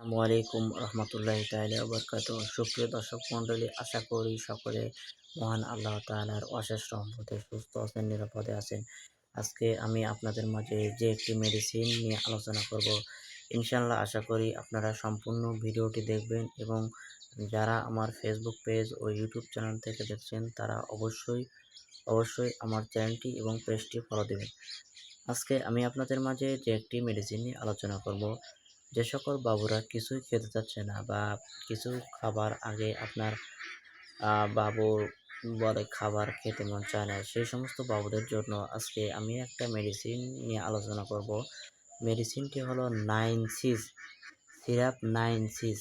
আসসালামু আলাইকুম রহমতুল্লাহ তাইলা বরকাত সুপ্রিয় দর্শক মণ্ডলী, আশা করি সকলে মহান আল্লাহ তালার অশেষ রহমতে সুস্থ আছেন, নিরাপদে আছেন। আজকে আমি আপনাদের মাঝে যে একটি মেডিসিন নিয়ে আলোচনা করব ইনশাল্লাহ আশা করি আপনারা সম্পূর্ণ ভিডিওটি দেখবেন এবং যারা আমার ফেসবুক পেজ ও ইউটিউব চ্যানেল থেকে দেখছেন, তারা অবশ্যই অবশ্যই আমার চ্যানেলটি এবং পেজটি ফলো দেবেন। আজকে আমি আপনাদের মাঝে যে একটি মেডিসিন নিয়ে আলোচনা করব যে সকল বাবুরা কিছুই খেতে চাচ্ছে না বা কিছু খাবার আগে আপনার বাবুর বলে খাবার খেতে মন চায় না, সেই সমস্ত বাবুদের জন্য আজকে আমি একটা মেডিসিন নিয়ে আলোচনা করব। মেডিসিনটি হলো nine sis syrup nine sis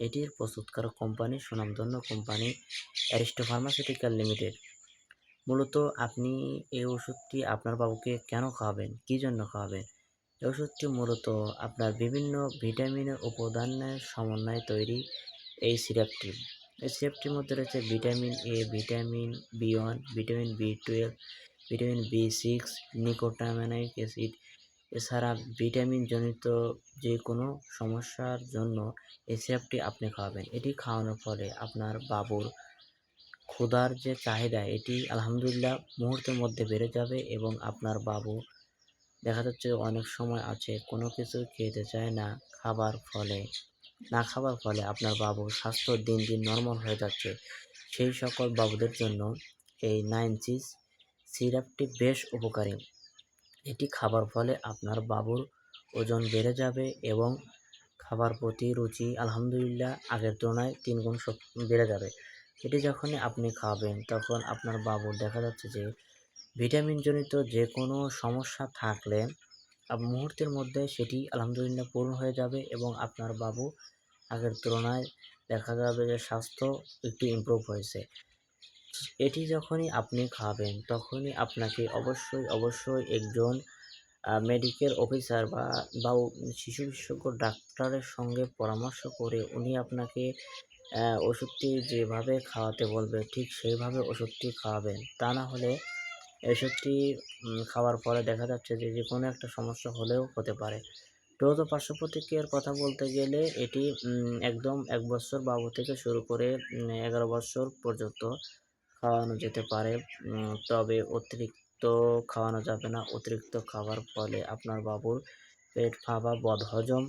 এটির প্রস্তুতকারক কোম্পানি সুনামধন্য কোম্পানি অ্যারিস্টো ফার্মাসিউটিক্যাল লিমিটেড। মূলত আপনি এই ওষুধটি আপনার বাবুকে কেন খাওয়াবেন, কী জন্য খাওয়াবেন? ওষুধটি মূলত আপনার বিভিন্ন ভিটামিনের উপাদানের সমন্বয়ে তৈরি এই সিরাপটি। এই সিরাপটির মধ্যে রয়েছে vitamin A vitamin B one vitamin B twelve vitamin B six nicotinic acid. এছাড়া ভিটামিন জনিত যে কোনো সমস্যার জন্য এই সিরাপটি আপনি খাওয়াবেন। এটি খাওয়ানোর ফলে আপনার বাবুর ক্ষুধার যে চাহিদা, এটি আলহামদুলিল্লাহ মুহূর্তের মধ্যে বেড়ে যাবে এবং আপনার বাবু দেখা যাচ্ছে অনেক সময় আছে কোনো কিছু খেতে চায় না খাবার ফলে। না খাবার ফলে আপনার বাবুর স্বাস্থ্য দিন দিন নর্মাল হয়ে যাচ্ছে। সেই সকল বাবুদের জন্য এই নাইন চিজ সিরাপটি বেশ উপকারী। এটি খাবার ফলে আপনার বাবুর ওজন বেড়ে যাবে এবং খাবার প্রতি রুচি আলহামদুলিল্লাহ আগের তুলনায় তিন গুণ বেড়ে যাবে। এটি যখনই আপনি খাবেন তখন আপনার বাবুর দেখা যাচ্ছে যে ভিটামিনজনিত যে কোনো সমস্যা থাকলে মুহূর্তের মধ্যে সেটি আলহামদুলিল্লাহ পূরণ হয়ে যাবে এবং আপনার বাবু আগের তুলনায় দেখা যাবে যে স্বাস্থ্য একটু ইমপ্রুভ হয়েছে। এটি যখনই আপনি খাবেন, তখনই আপনাকে অবশ্যই অবশ্যই একজন মেডিকেল অফিসার বা বা শিশু বিশেষজ্ঞ ডাক্তারের সঙ্গে পরামর্শ করে উনি আপনাকে ওষুধটি যেভাবে খাওয়াতে বলবে ঠিক সেইভাবে ওষুধটি খাওয়াবেন। তা না হলে ওষুধটি খাওয়ার পরে দেখা যাচ্ছে যে যে কোনো একটা সমস্যা হলেও হতে পারে। দ্রুত পার্শ্ব প্রতিক্রিয়ার কথা বলতে গেলে এটি একদম এক বছর বাবু থেকে শুরু করে এগারো বছর পর্যন্ত খাওয়ানো যেতে পারে। তবে অতিরিক্ত খাওয়ানো যাবে না। অতিরিক্ত খাওয়ার ফলে আপনার বাবুর পেট ফাঁপা, বদহজম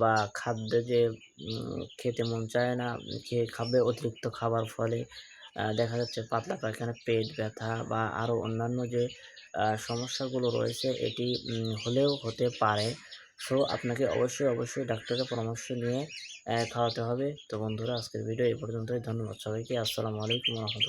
বা খাদ্য যে খেতে মন চায় না খেয়ে খাবে অতিরিক্ত খাবার ফলে দেখা যাচ্ছে পাতলা পায়খানা, পেট ব্যথা বা আরও অন্যান্য যে সমস্যাগুলো রয়েছে, এটি হলেও হতে পারে। সো, আপনাকে অবশ্যই অবশ্যই ডাক্তারের পরামর্শ নিয়ে খাওয়াতে হবে। তো বন্ধুরা, আজকের ভিডিও এই পর্যন্তই। ধন্যবাদ সবাইকে। আসসালামু আলাইকুম রহমতুল্লাহ।